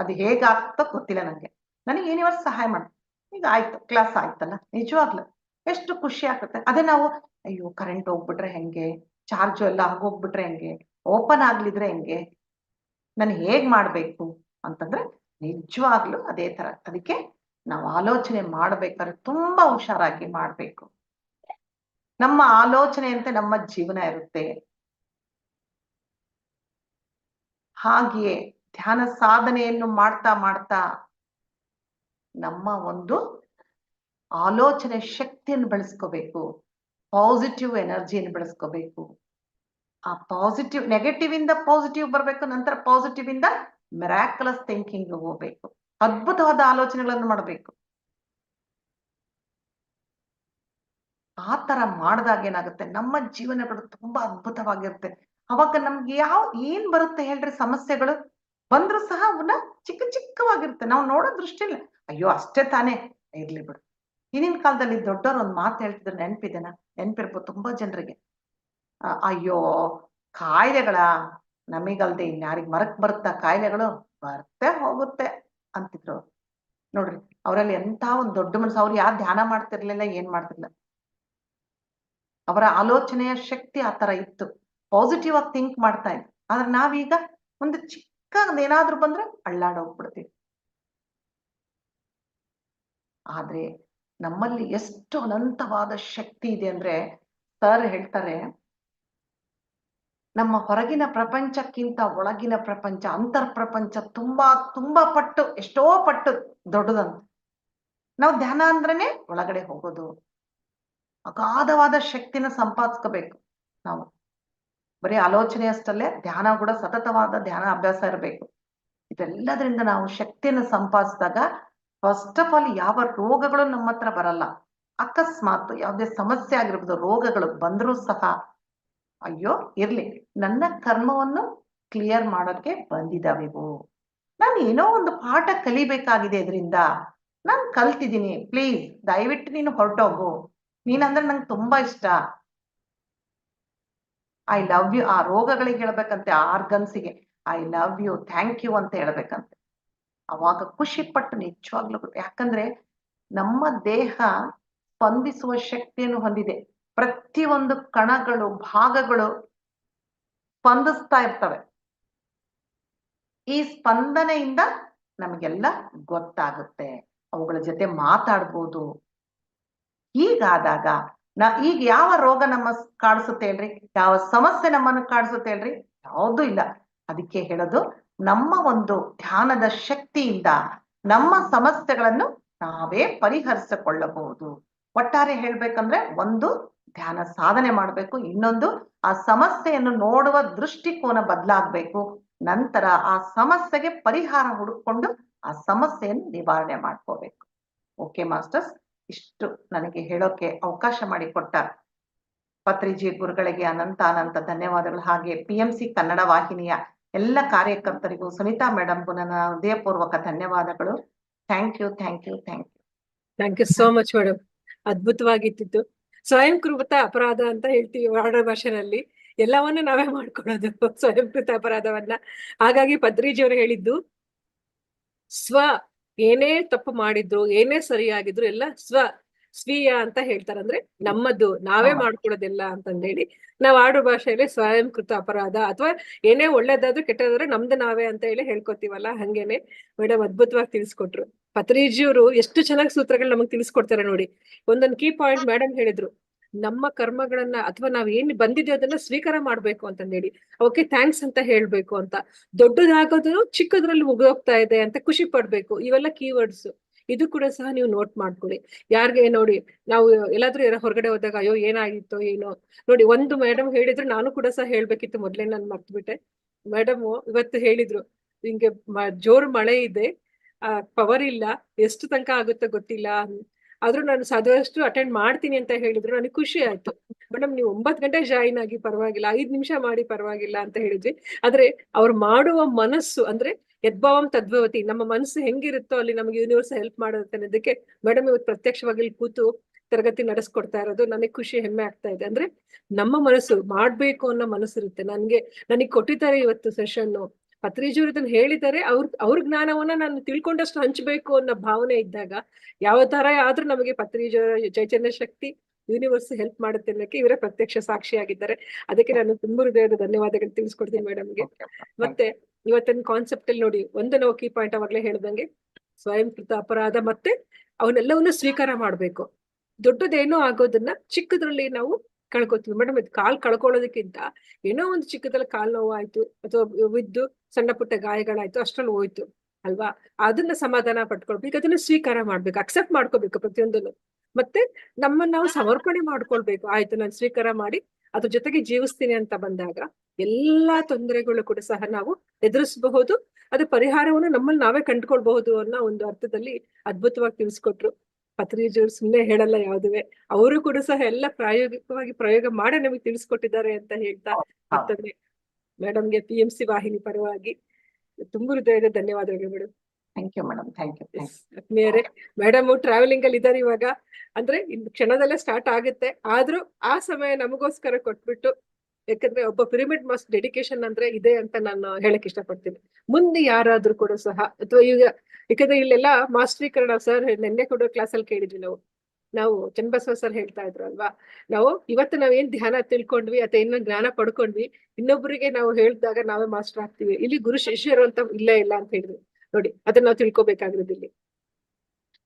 ಅದು ಹೇಗಾಗ್ತೋ ಗೊತ್ತಿಲ್ಲ ನನಗೆ ನನಗೆ ಯೂನಿವರ್ಸ್ ಸಹಾಯ ಮಾಡ್ತೀನಿ ಈಗ ಆಯ್ತು ಕ್ಲಾಸ್ ಆಯ್ತಲ್ಲ, ನಿಜವಾಗ್ಲು. ಎಷ್ಟು ಖುಷಿ ಆಗುತ್ತೆ ಅದೇ ನಾವು, ಅಯ್ಯೋ ಕರೆಂಟ್ ಹೋಗ್ಬಿಟ್ರೆ ಹೆಂಗೆ? ಚಾರ್ಜು ಎಲ್ಲ ಆಗೋಗ್ಬಿಟ್ರೆ ಹೆಂಗೆ? ಓಪನ್ ಆಗ್ಲಿದ್ರೆ ಹೆಂಗೆ? ನಾನು ಹೇಗ್ ಮಾಡ್ಬೇಕು ಅಂತಂದ್ರೆ ನಿಜವಾಗ್ಲೂ ಅದೇ ತರ. ಅದಕ್ಕೆ ನಾವು ಆಲೋಚನೆ ಮಾಡ್ಬೇಕಾದ್ರೆ ತುಂಬಾ ಹುಷಾರಾಗಿ ಮಾಡ್ಬೇಕು. ನಮ್ಮ ಆಲೋಚನೆಯಂತೆ ನಮ್ಮ ಜೀವನ ಇರುತ್ತೆ. ಹಾಗೆಯೇ ಧ್ಯಾನ ಸಾಧನೆಯನ್ನು ಮಾಡ್ತಾ ಮಾಡ್ತಾ ನಮ್ಮ ಒಂದು ಆಲೋಚನೆ ಶಕ್ತಿಯನ್ನು ಬೆಳೆಸ್ಕೋಬೇಕು. ಪಾಸಿಟಿವ್ ಎನರ್ಜಿಯನ್ನು ಬೆಳೆಸ್ಕೋಬೇಕು. ಆ ಪಾಸಿಟಿವ್ ನೆಗೆಟಿವ್ ಇಂದ ಪಾಸಿಟಿವ್ ಬರಬೇಕು, ನಂತರ ಪಾಸಿಟಿವ್ ಇಂದ ಮೆರಾಕ್ಯುಲಸ್ ಥಿಂಕಿಂಗ್ ಹೋಗ್ಬೇಕು. ಅದ್ಭುತವಾದ ಆಲೋಚನೆಗಳನ್ನು ಮಾಡಬೇಕು. ಆ ತರ ಮಾಡಿದಾಗ ಏನಾಗುತ್ತೆ? ನಮ್ಮ ಜೀವನಗಳು ತುಂಬಾ ಅದ್ಭುತವಾಗಿರುತ್ತೆ. ಅವಾಗ ನಮ್ಗೆ ಯಾವ, ಏನ್ ಬರುತ್ತೆ ಹೇಳ್ರಿ ಸಮಸ್ಯೆಗಳು? ಬಂದ್ರು ಸಹ ಅವನ್ನ ಚಿಕ್ಕ ಚಿಕ್ಕವಾಗಿರುತ್ತೆ. ನಾವು ನೋಡೋ ದೃಷ್ಟಿಲ್ಲ ಅಯ್ಯೋ, ಅಷ್ಟೇ ತಾನೇ, ಇರ್ಲಿ ಬಿಡು. ಹಿಂದಿನ ಕಾಲದಲ್ಲಿ ದೊಡ್ಡವ್ರು ಒಂದ್ ಮಾತು ಹೇಳ್ತಿದ್ರು, ನೆನಪಿದೆನಾ? ನೆನ್ಪಿರ್ಬೋದು, ತುಂಬಾ ಜನರಿಗೆ. ಅಯ್ಯೋ, ಕಾಯಿಲೆಗಳ ನಮಿಗಲ್ದೆ ಇನ್ಯಾರಿಗ್ ಮರಕ್ ಬರುತ್ತಾ ಕಾಯಿಲೆಗಳು ಬರ್ತೇ ಹೋಗುತ್ತೆ ಅಂತಿದ್ರು. ನೋಡ್ರಿ, ಅವರಲ್ಲಿ ಎಂತ ಒಂದ್ ದೊಡ್ಡ ಮನಸ್ಸು, ಅವ್ರು ಯಾರು ಧ್ಯಾನ ಮಾಡ್ತಿರ್ಲಿಲ್ಲ, ಏನ್ ಮಾಡ್ತಿರ್ಲಿಲ್ಲ. ಅವರ ಆಲೋಚನೆಯ ಶಕ್ತಿ ಆ ತರ ಇತ್ತು. ಪಾಸಿಟಿವ್ ಆಗಿ ಥಿಂಕ್ ಮಾಡ್ತಾ ಇದ್ರು. ಆದ್ರೆ ನಾವೀಗ ಒಂದು ಚಿಕ್ಕ ಏನಾದ್ರೂ ಬಂದ್ರೆ ಅಳ್ಳಾಡೋಗ್ಬಿಡ್ತೀವಿ ಆದ್ರೆ ನಮ್ಮಲ್ಲಿ ಎಷ್ಟು ಅನಂತವಾದ ಶಕ್ತಿ ಇದೆ ಅಂದ್ರೆ ಸರ್ ಹೇಳ್ತಾರೆ ನಮ್ಮ ಹೊರಗಿನ ಪ್ರಪಂಚಕ್ಕಿಂತ ಒಳಗಿನ ಪ್ರಪಂಚ ಅಂತರ್ ಪ್ರಪಂಚ ತುಂಬಾ ತುಂಬಾ ಪಟ್ಟು, ಎಷ್ಟೋ ಪಟ್ಟು ದೊಡ್ಡದಂತ. ನಾವು ಧ್ಯಾನ ಅಂದ್ರೇನೆ ಒಳಗಡೆ ಹೋಗೋದು. ಅಗಾಧವಾದ ಶಕ್ತಿನ ಸಂಪಾದಿಸ್ಕೋಬೇಕು ನಾವು. ಬರೀ ಆಲೋಚನೆ ಅಷ್ಟಲ್ಲೇ ಧ್ಯಾನ ಕೂಡ ಸತತವಾದ ಧ್ಯಾನ ಅಭ್ಯಾಸ ಇರಬೇಕು. ಇದೆಲ್ಲದರಿಂದ ನಾವು ಶಕ್ತಿಯನ್ನು ಸಂಪಾದಿಸಿದಾಗ ಫಸ್ಟ್ ಆಫ್ ಆಲ್ ಯಾವ ರೋಗಗಳು ನಮ್ಮ ಹತ್ರ ಬರಲ್ಲ. ಅಕಸ್ಮಾತ್ ಯಾವುದೇ ಸಮಸ್ಯೆ ಆಗಿರ್ಬೋದು, ರೋಗಗಳು ಬಂದರೂ ಸಹ ಅಯ್ಯೋ, ಇರ್ಲಿ. ನನ್ನ ಕರ್ಮವನ್ನು ಕ್ಲಿಯರ್ ಮಾಡೋಕೆ ಬಂದಿದ್ದಾವೆವು ನಾನು ಏನೋ ಒಂದು ಪಾಠ ಕಲಿಬೇಕಾಗಿದೆ ಇದರಿಂದ. ನಾನು ಕಲ್ತಿದ್ದೀನಿ. ಪ್ಲೀಸ್ ದಯವಿಟ್ಟು ನೀನು ಹೊರಟೋಗು. ನೀನಂದ್ರೆ ನಂಗೆ ತುಂಬಾ ಇಷ್ಟ. ಐ ಲವ್ ಯು ಆ ರೋಗಗಳಿಗೆ ಹೇಳ್ಬೇಕಂತೆ ಆರ್ಗನ್ಸಿಗೆ I love you thank you ಅಂತ ಹೇಳ್ಬೇಕಂತೆ. ಅವಾಗ ಖುಷಿ ಪಟ್ಟು ನಿಜವಾಗ್ಲೂ ಯಾಕಂದ್ರೆ ನಮ್ಮ ದೇಹ ಸ್ಪಂದಿಸುವ ಶಕ್ತಿಯನ್ನು ಹೊಂದಿದೆ. ಪ್ರತಿಯೊಂದು ಕಣಗಳು, ಭಾಗಗಳು ಸ್ಪಂದಿಸ್ತಾ ಇರ್ತವೆ. ಈ ಸ್ಪಂದನೆಯಿಂದ ನಮಗೆಲ್ಲ ಗೊತ್ತಾಗುತ್ತೆ. ಅವುಗಳ ಜೊತೆ ಮಾತಾಡ್ಬೋದು. ಹೀಗಾದಾಗ ನಾ, ಈಗ ಯಾವ ರೋಗ ನಮ್ಮ ಕಾಡಿಸುತ್ತೆ ಹೇಳ್ರಿ? ಯಾವ ಸಮಸ್ಯೆ ನಮ್ಮನ್ನು ಕಾಡ್ಸುತ್ತೆ ಹೇಳ್ರಿ? ಯಾವುದೂ ಇಲ್ಲ. ಅದಕ್ಕೆ ಹೇಳೋದು ನಮ್ಮ ಒಂದು ಧ್ಯಾನದ ಶಕ್ತಿಯಿಂದ ನಮ್ಮ ಸಮಸ್ಯೆಗಳನ್ನು ನಾವೇ ಪರಿಹರಿಸಿಕೊಳ್ಳಬಹುದು. ಒಟ್ಟಾರೆ ಹೇಳ್ಬೇಕಂದ್ರೆ ಒಂದು ಧ್ಯಾನ ಸಾಧನೆ ಮಾಡ್ಬೇಕು. ಇನ್ನೊಂದು, ಆ ಸಮಸ್ಯೆಯನ್ನು ನೋಡುವ ದೃಷ್ಟಿಕೋನ ಬದಲಾಗ್ಬೇಕು. ನಂತರ ಆ ಸಮಸ್ಯೆಗೆ ಪರಿಹಾರ ಹುಡುಕೊಂಡು ಆ ಸಮಸ್ಯೆಯನ್ನು ನಿವಾರಣೆ ಮಾಡ್ಕೋಬೇಕು. ಓಕೆ ಮಾಸ್ಟರ್ಸ್ ಇಷ್ಟು ನನಗೆ ಹೇಳೋಕೆ ಅವಕಾಶ ಮಾಡಿಕೊಟ್ಟ ಪತ್ರಿಜಿ ಗುರುಗಳಿಗೆ ಅನಂತ ಅನಂತ ಧನ್ಯವಾದಗಳು. ಹಾಗೆ ಪಿ ಎಂ ಸಿ ಕನ್ನಡ ವಾಹಿನಿಯ ಎಲ್ಲ ಕಾರ್ಯಕರ್ತರಿಗೂ ಸುನೀತಾ ಮೇಡಮ್ಗೂ ನನ್ನ ಹೃದಯಪೂರ್ವಕ ಧನ್ಯವಾದಗಳು. Thank you thank you thank you thank you so much madam ಅದ್ಭುತವಾಗಿತ್ತು ಸ್ವಯಂಕೃತ ಅಪರಾಧ ಅಂತ ಹೇಳ್ತೀವಿ ವಾರ್ಡ ಭಾಷೆನಲ್ಲಿ. ಎಲ್ಲವನ್ನೂ ನಾವೇ ಮಾಡ್ಕೊಳ್ಳೋದು (laughs) ಸ್ವಯಂಕೃತ ಅಪರಾಧವನ್ನ. ಹಾಗಾಗಿ ಪತ್ರಿಜಿಯವರು ಹೇಳಿದ್ದು ಸ್ವ ಏನೇ ತಪ್ಪು ಮಾಡಿದ್ರು ಏನೇ ಸರಿಯಾಗಿದ್ರು ಎಲ್ಲ ಸ್ವ ಸ್ವೀಯ ಅಂತ ಹೇಳ್ತಾರಂದ್ರೆ ನಮ್ಮದು ನಾವೇ ಮಾಡ್ಕೊಳ್ಳೋದಿಲ್ಲ ಮಾಡ್ಕೊಳ್ಳೋದೆಲ್ಲ ಅಂತಂದೇಳಿ ನಾವ್ ಆಡು ಭಾಷೆಯಲ್ಲಿ ಸ್ವಯಂಕೃತ ಅಪರಾಧ ಅಥವಾ ಏನೇ ಒಳ್ಳೇದಾದ್ರೂ ಕೆಟ್ಟದಾದ್ರೆ ನಮ್ದು ನಾವೇ ಅಂತ ಹೇಳಿ ಹೇಳ್ಕೊತೀವಲ್ಲ ಹಂಗೇನೆ. ಮೇಡಮ್ ಅದ್ಭುತವಾಗಿ ತಿಳಿಸ್ಕೊಟ್ರು. ಪತ್ರಿಜಿಯವರು ಎಷ್ಟು ಚೆನ್ನಾಗಿ ಸೂತ್ರಗಳು ನಮಗ್ ತಿಳಿಸ್ಕೊಡ್ತಾರೆ ನೋಡಿ. ಒಂದೊಂದು ಕೀ ಪಾಯಿಂಟ್ ಮೇಡಮ್ ಹೇಳಿದ್ರು ನಮ್ಮ ಕರ್ಮಗಳನ್ನ ಅಥವಾ ನಾವ್ ಏನ್ ಬಂದಿದೆ ಅದನ್ನ ಸ್ವೀಕಾರ ಮಾಡ್ಬೇಕು ಅಂತಂದೇಳಿ ಅವಕ್ಕೆ ಥ್ಯಾಂಕ್ಸ್ ಅಂತ ಹೇಳ್ಬೇಕು ಅಂತ. ದೊಡ್ಡದಾಗೋದು ಚಿಕ್ಕದ್ರಲ್ಲಿ ಮುಗಿದೋಗ್ತಾ ಇದೆ ಅಂತ ಖುಷಿ ಪಡ್ಬೇಕು. ಇವೆಲ್ಲ ಕೀವರ್ಡ್ಸ್ ಇದು ಕೂಡ ಸಹ ನೀವು ನೋಟ್ ಮಾಡ್ಕೊಳ್ಳಿ. ಯಾರಿಗೆ ನೋಡಿ ನಾವು ಎಲ್ಲಾದ್ರೂ ಯಾರ ಹೊರಗಡೆ ಹೋದಾಗ ಅಯ್ಯೋ ಏನಾಗಿತ್ತೋ ಏನೋ? ನೋಡಿ ಒಂದು ಮೇಡಮ್ ಹೇಳಿದ್ರು ನಾನು ಕೂಡ ಸಹ ಹೇಳ್ಬೇಕಿತ್ತು ಮೊದ್ಲೇ ನಾನು ಮರ್ತ್ಬಿಟ್ಟೆ. ಮೇಡಮ್ ಇವತ್ತು ಹೇಳಿದ್ರು ಹಿಂಗೆ ಜೋರು ಮಳೆ ಇದೆ ಪವರ್ ಇಲ್ಲ, ಎಷ್ಟು ತನಕ ಆಗುತ್ತೋ ಗೊತ್ತಿಲ್ಲ. ಆದ್ರೂ ನಾನು ಸಾಧ್ಯಷ್ಟು ಅಟೆಂಡ್ ಮಾಡ್ತೀನಿ ಅಂತ ಹೇಳಿದ್ರು, ನನಗೆ ಖುಷಿ ಆಯ್ತು. ಮೇಡಮ್ ನೀವು ಒಂಬತ್ತು ಗಂಟೆ ಜಾಯಿನ್ ಆಗಿ ಪರವಾಗಿಲ್ಲ, ಐದ್ ನಿಮಿಷ ಮಾಡಿ ಪರವಾಗಿಲ್ಲ ಅಂತ ಹೇಳಿದ್ವಿ. ಆದ್ರೆ ಅವ್ರು ಮಾಡುವ ಮನಸ್ಸು, ಅಂದ್ರೆ ಯದ್ಭಾವಂ ತದ್ಭವತಿ, ನಮ್ಮ ಮನಸ್ಸು ಹೆಂಗಿರುತ್ತೋ ಅಲ್ಲಿ ನಮಗೆ ಯೂನಿವರ್ಸ್ ಹೆಲ್ಪ್ ಮಾಡುತ್ತೆ ಅನ್ನೋದಕ್ಕೆ ಮೇಡಮ್ ಇವತ್ತು ಪ್ರತ್ಯಕ್ಷವಾಗಿ ಕೂತು ತರಗತಿ ನಡೆಸ್ಕೊಡ್ತಾ ಇರೋದು ನನಗೆ ಖುಷಿ, ಹೆಮ್ಮೆ ಆಗ್ತಾ ಇದೆ. ಅಂದ್ರೆ ನಮ್ಮ ಮನಸ್ಸು, ಮಾಡ್ಬೇಕು ಅನ್ನೋ ಮನಸ್ಸಿರುತ್ತೆ. ನನ್ಗೆ, ನನಗೆ ಕೊಟ್ಟಿದ್ದಾರೆ ಇವತ್ತು ಸೆಷನ್ ಪತ್ರಿಜಿಯವರು ಇದನ್ನ ಹೇಳಿದ್ದಾರೆ ಅವ್ರ ಅವ್ರ ಜ್ಞಾನವನ್ನ ನಾನು ತಿಳ್ಕೊಂಡಷ್ಟು ಹಂಚ್ಬೇಕು ಅನ್ನೋ ಭಾವನೆ ಇದ್ದಾಗ ಯಾವ ತರ ಆದ್ರೂ ನಮಗೆ ಪತ್ರಿಜಿಯವರ ಚೈತನ್ಯ ಶಕ್ತಿ ಯೂನಿವರ್ಸ್ ಹೆಲ್ಪ್ ಮಾಡುತ್ತೆ ಅನ್ನೋಕೆ ಇವರೇ ಪ್ರತ್ಯಕ್ಷ ಸಾಕ್ಷಿಯಾಗಿದ್ದಾರೆ. ಅದಕ್ಕೆ ನಾನು ತುಂಬ ಹೃದಯದ ಧನ್ಯವಾದಗಳು ತಿಳಿಸ್ಕೊಡ್ತೀನಿ ಮೇಡಮ್ಗೆ ಮತ್ತೆ ಇವತ್ತಿನ ಕಾನ್ಸೆಪ್ಟ್ ಅಲ್ಲಿ ನೋಡಿ ಒಂದು ನಾವು ಕೀ ಪಾಯಿಂಟ್ ಅವಾಗ್ಲೇ ಹೇಳ್ದಂಗೆ ಸ್ವಯಂಕೃತ ಅಪರಾಧ ಮತ್ತೆ ಅವನ್ನೆಲ್ಲವನ್ನೂ ಸ್ವೀಕಾರ ಮಾಡ್ಬೇಕು. ದೊಡ್ಡದೇನೋ ಆಗೋದನ್ನ ಚಿಕ್ಕದ್ರಲ್ಲಿ ನಾವು ಕಳ್ಕೊತೀವಿ. ಮೇಡಮ್ ಇದು ಕಾಲ್ ಕಳ್ಕೊಳ್ಳೋದಕ್ಕಿಂತ ಏನೋ ಒಂದು ಚಿಕ್ಕದಲ್ಲಿ ಕಾಲ್ ನೋವಾಯ್ತು, ಅಥವಾ ಬಿದ್ದು ಸಣ್ಣ ಪುಟ್ಟ ಗಾಯಗಳಾಯ್ತು, ಅಷ್ಟ್ರಲ್ಲಿ ಹೋಯ್ತು, ಅಲ್ವಾ? ಅದನ್ನ ಸಮಾಧಾನ ಪಟ್ಕೊಳ್ಬೇಕು. ಅದನ್ನ ಸ್ವೀಕಾರ ಮಾಡ್ಬೇಕು, ಅಕ್ಸೆಪ್ಟ್ ಮಾಡ್ಕೋಬೇಕು ಪ್ರತಿಯೊಂದನ್ನು. ಮತ್ತೆ ನಮ್ಮನ್ನ ನಾವು ಸಮರ್ಪಣೆ ಮಾಡ್ಕೊಳ್ಬೇಕು. ಆಯ್ತು, ನಾನು ಸ್ವೀಕಾರ ಮಾಡಿ, ಅದ್ರ ಜೊತೆಗೆ ಜೀವಿಸ್ತೀನಿ ಅಂತ ಬಂದಾಗ ಎಲ್ಲಾ ತೊಂದರೆಗಳು ಕೂಡ ಸಹ ನಾವು ಎದುರಿಸಬಹುದು. ಅದು ಪರಿಹಾರವನ್ನು ನಮ್ಮಲ್ಲಿ ನಾವೇ ಕಂಡುಕೊಳ್ಬಹುದು ಅನ್ನೋ ಒಂದು ಅರ್ಥದಲ್ಲಿ ಅದ್ಭುತವಾಗಿ ತಿಳಿಸ್ಕೊಟ್ರು. ಪತ್ರಿಜಿಯವರು ಸುಮ್ಮನೆ ಹೇಳಲ್ಲ ಯಾವ್ದುವೆ. ಅವರು ಕೂಡ ಸಹ ಎಲ್ಲ ಪ್ರಾಯೋಗಿಕವಾಗಿ ಪ್ರಯೋಗ ಮಾಡಿ ನಮಗೆ ತಿಳಿಸ್ಕೊಟ್ಟಿದ್ದಾರೆ ಅಂತ ಹೇಳ್ತಾ ಮತ್ತೊಮ್ಮೆ ಮೇಡಮ್ಗೆ ಪಿ ಎಂ ಸಿ ವಾಹಿನಿ ಪರವಾಗಿ ತುಂಬ ಹೃದಯದ ಧನ್ಯವಾದಗಳು madam. Thank you madam thank you ಆತ್ಮೀಯರೇ ಮೇಡಮ್ ಟ್ರಾವೆಲಿಂಗ್ ಅಲ್ಲಿ ಇದ್ದಾರೆ ಇವಾಗ. ಅಂದ್ರೆ ಇನ್ನು ಕ್ಷಣದಲ್ಲೇ ಸ್ಟಾರ್ಟ್ ಆಗುತ್ತೆ. ಆದ್ರೂ ಆ ಸಮಯ ನಮಗೋಸ್ಕರ ಕೊಟ್ಬಿಟ್ಟು ಯಾಕಂದ್ರೆ ಒಬ್ಬ ಪಿರಿಮಿಡ್ ಮಾಸ್ ಡೆಡಿಕೇಶನ್ ಅಂದ್ರೆ ಇದೆ ಅಂತ ನಾನು ಹೇಳಕ್ ಇಷ್ಟಪಡ್ತೀನಿ. ಮುಂದೆ ಯಾರಾದ್ರೂ ಕೂಡ ಸಹ ಅಥವಾ ಈಗ ಯಾಕಂದ್ರೆ ಇಲ್ಲೆಲ್ಲ ಮಾಸ್ಟ್ರೀಕರಣ ಸರ್ ನಿನ್ನೆ ಕ್ಲಾಸ್ ಕ್ಲಾಸಲ್ಲಿ ಕೇಳಿದ್ವಿ ನಾವು. ನಾವು ಚನ್ನಬಸವ ಸರ್ ಹೇಳ್ತಾ ಇದ್ರು ಅಲ್ವಾ? ನಾವು ಇವತ್ತು ನಾವ್ ಏನ್ ಧ್ಯಾನ ತಿಳ್ಕೊಂಡ್ವಿ ಅಥವಾ ಇನ್ನೊಂದು ಜ್ಞಾನ ಪಡ್ಕೊಂಡ್ವಿ ಇನ್ನೊಬ್ಬರಿಗೆ ನಾವು ಹೇಳಿದಾಗ ನಾವೇ ಮಾಸ್ಟರ್ ಆಗ್ತೀವಿ. ಇಲ್ಲಿ ಗುರು ಶಿಷ್ಯರು ಅಂತ ಇಲ್ಲೇ, ಇಲ್ಲ ಅಂತ ಹೇಳಿದ್ರು. ನೋಡಿ, ಅದನ್ನ ನಾವು ತಿಳ್ಕೊಬೇಕಾಗಿರೋದು ಇಲ್ಲಿ.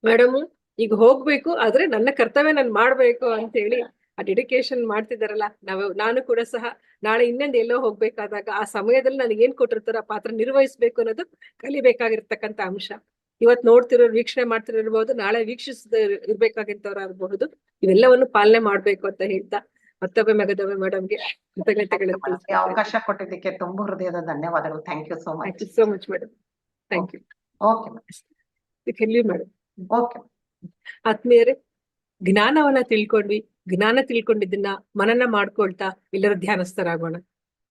ಮೇಡಮ್, ಈಗ ಹೋಗ್ಬೇಕು, ಆದ್ರೆ ನನ್ನ ಕರ್ತವ್ಯ ನಾನು ಮಾಡ್ಬೇಕು ಅಂತ ಹೇಳಿ ಆ ಡೆಡಿಕೇಶನ್ ಮಾಡ್ತಿದ್ದಾರಲ್ಲ ನಾವು ನಾನು ಕೂಡ ಸಹ ನಾಳೆ ಇನ್ನೊಂದು ಎಲ್ಲೋ ಹೋಗ್ಬೇಕಾದಾಗ ಆ ಸಮಯದಲ್ಲಿ ನನಗೆ ಏನ್ ಕೊಟ್ಟಿರ್ತಾರ ಆ ಪಾತ್ರ ನಿರ್ವಹಿಸ್ಬೇಕು ಅನ್ನೋದು ಕಲಿಬೇಕಾಗಿರ್ತಕ್ಕಂಥ ಅಂಶ. ಇವತ್ ನೋಡ್ತಿರೋರು ವೀಕ್ಷಣೆ ಮಾಡ್ತಿರಬಹುದು ನಾಳೆ ವೀಕ್ಷಿಸದ ಇರ್ಬೇಕಾಗಿರ್ತವ್ರು ಆಗಬಹುದು ಇವೆಲ್ಲವನ್ನು ಪಾಲನೆ ಮಾಡ್ಬೇಕು ಅಂತ ಹೇಳ್ತಾ ಮತ್ತೊಮ್ಮೆ ಮಗದೊಮ್ಮೆ ಮೇಡಮ್ಗೆ ಅವಕಾಶ ಕೊಟ್ಟಿದ್ದಕ್ಕೆ ತುಂಬಾ ಹೃದಯದ ಧನ್ಯವಾದಗಳು. Thank you so much so much madam thank you okay madam okay ಆತ್ಮೀಯರೇ ಜ್ಞಾನವನ್ನ ತಿಳ್ಕೊಂಡ್ವಿ. ಜ್ಞಾನ ತಿಳ್ಕೊಂಡಿದ್ದನ್ನ ಮನನ ಮಾಡ್ಕೊಳ್ತಾ ಎಲ್ಲರೂ ಧ್ಯಾನಸ್ಥರಾಗೋಣ.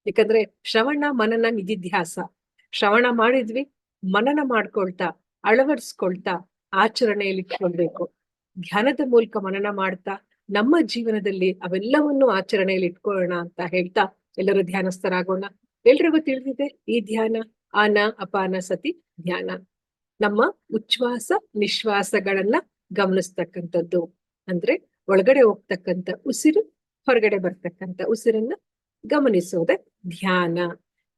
ಯಾಕಂದ್ರೆ ಶ್ರವಣ ಮನನ ನಿಧಿಧ್ಯಾಸ. ಶ್ರವಣ ಮಾಡಿದ್ವಿ, ಮನನ ಮಾಡ್ಕೊಳ್ತಾ, ಅಳವಡಿಸ್ಕೊಳ್ತಾ ಆಚರಣೆಯಲ್ಲಿ ಇಟ್ಕೊಳ್ಬೇಕು ಧ್ಯಾನದ ಮೂಲಕ ಮನನ ಮಾಡ್ತಾ, ನಮ್ಮ ಜೀವನದಲ್ಲಿ ಅವೆಲ್ಲವನ್ನು ಆಚರಣೆಯಲ್ಲಿ ಇಟ್ಕೊಳ್ಳೋಣ ಅಂತ ಹೇಳ್ತಾ ಎಲ್ಲರೂ ಧ್ಯಾನಸ್ಥರಾಗೋಣ. ಎಲ್ರಿಗೂ ತಿಳಿದಿದೆ, ಈ ಧ್ಯಾನ ಆನ ಅಪಾನ ಸತಿ ಧ್ಯಾನ. ನಮ್ಮ ಉಚ್ಛ್ವಾಸ ನಿಶ್ವಾಸಗಳನ್ನ ಗಮನಿಸ್ತಕ್ಕಂಥದ್ದು. ಅಂದ್ರೆ ಒಳಗಡೆ ಹೋಗ್ತಕ್ಕಂತ ಉಸಿರು, ಹೊರಗಡೆ ಬರ್ತಕ್ಕಂತ ಉಸಿರನ್ನ ಗಮನಿಸೋದೆ ಧ್ಯಾನ.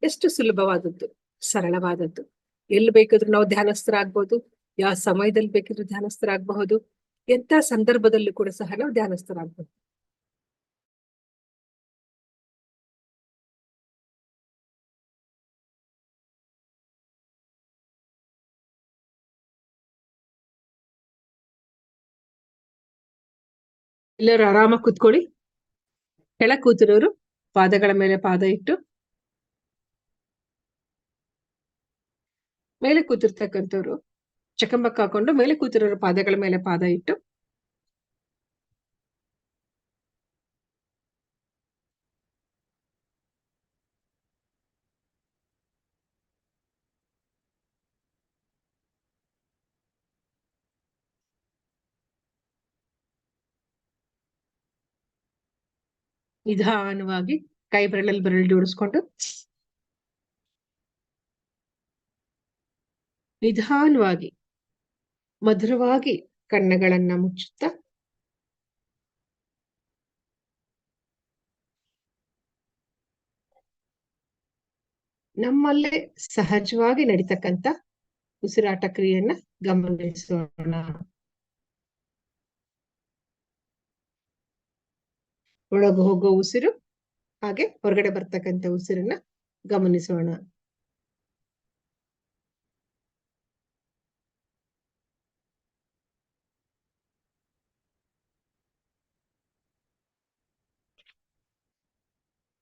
ಎಷ್ಟು ಸುಲಭವಾದದ್ದು, ಸರಳವಾದದ್ದು. ಎಲ್ಲಿ ಬೇಕಾದ್ರೂ ನಾವು ಧ್ಯಾನಸ್ಥರಾಗ್ಬೋದು, ಯಾವ ಸಮಯದಲ್ಲಿ ಬೇಕಿದ್ರು ಧ್ಯಾನಸ್ಥರಾಗಬಹುದು ಎಂತ ಸಂದರ್ಭದಲ್ಲೂ ಕೂಡ ಸಹ ನಾವು ಧ್ಯಾನಸ್ಥರಾಗ್ಬೋದು. ಎಲ್ಲರೂ ಆರಾಮಾಗಿ ಕೂತ್ಕೊಳ್ಳಿ. ಕೆಳ ಕೂತಿರೋರು ಪಾದಗಳ ಮೇಲೆ ಪಾದ ಇಟ್ಟು. ಮೇಲೆ ಕೂತಿರ್ತಕ್ಕಂಥವ್ರು ಚಕಂಬಕ್ ಹಾಕೊಂಡು ಮೇಲೆ ಕೂತಿರೋರು ಪಾದಗಳ ಮೇಲೆ ಪಾದ ಇಟ್ಟು. ನಿಧಾನವಾಗಿ ಕೈ ಬೆರಳಲ್ಲಿ ಬೆರಳು ಜೋಡಿಸ್ಕೊಂಡು ನಿಧಾನವಾಗಿ, ಮಧುರವಾಗಿ ಕಣ್ಣುಗಳನ್ನ ಮುಚ್ಚುತ್ತಾ ನಮ್ಮಲ್ಲೇ ಸಹಜವಾಗಿ ನಡೀತಕ್ಕಂತ ಉಸಿರಾಟ ಕ್ರಿಯೆಯನ್ನ ಗಮನಿಸೋಣ ಒಳಗೆ ಹೋಗೋ ಉಸಿರು ಹಾಗೆ ಹೊರಗಡೆ ಬರ್ತಕ್ಕಂಥ ಉಸಿರನ್ನ ಗಮನಿಸೋಣ.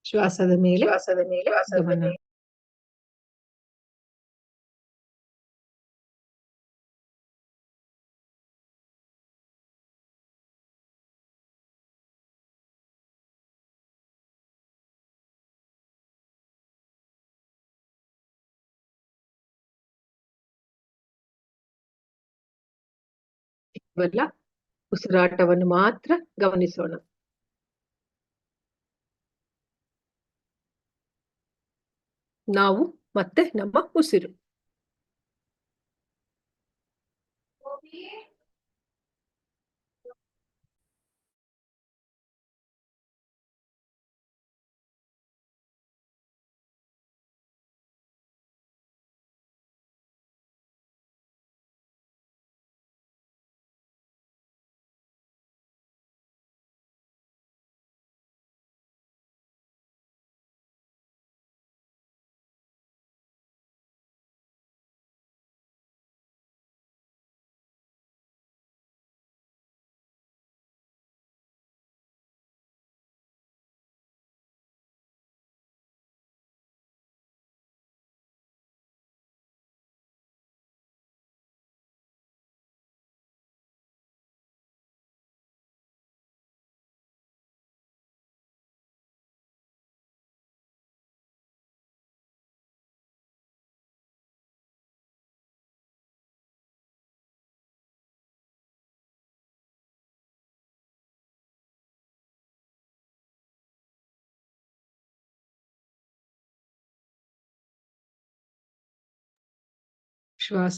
ಶ್ವಾಸದ ಮೇಲೆ ಶ್ವಾಸದ ಮೇಲೆ ಇವೆಲ್ಲ ಉಸಿರಾಟವನ್ನು ಮಾತ್ರ ಗಮನಿಸೋಣ. ನಾವು ಮತ್ತೆ ನಮ್ಮ ಉಸಿರು. Ich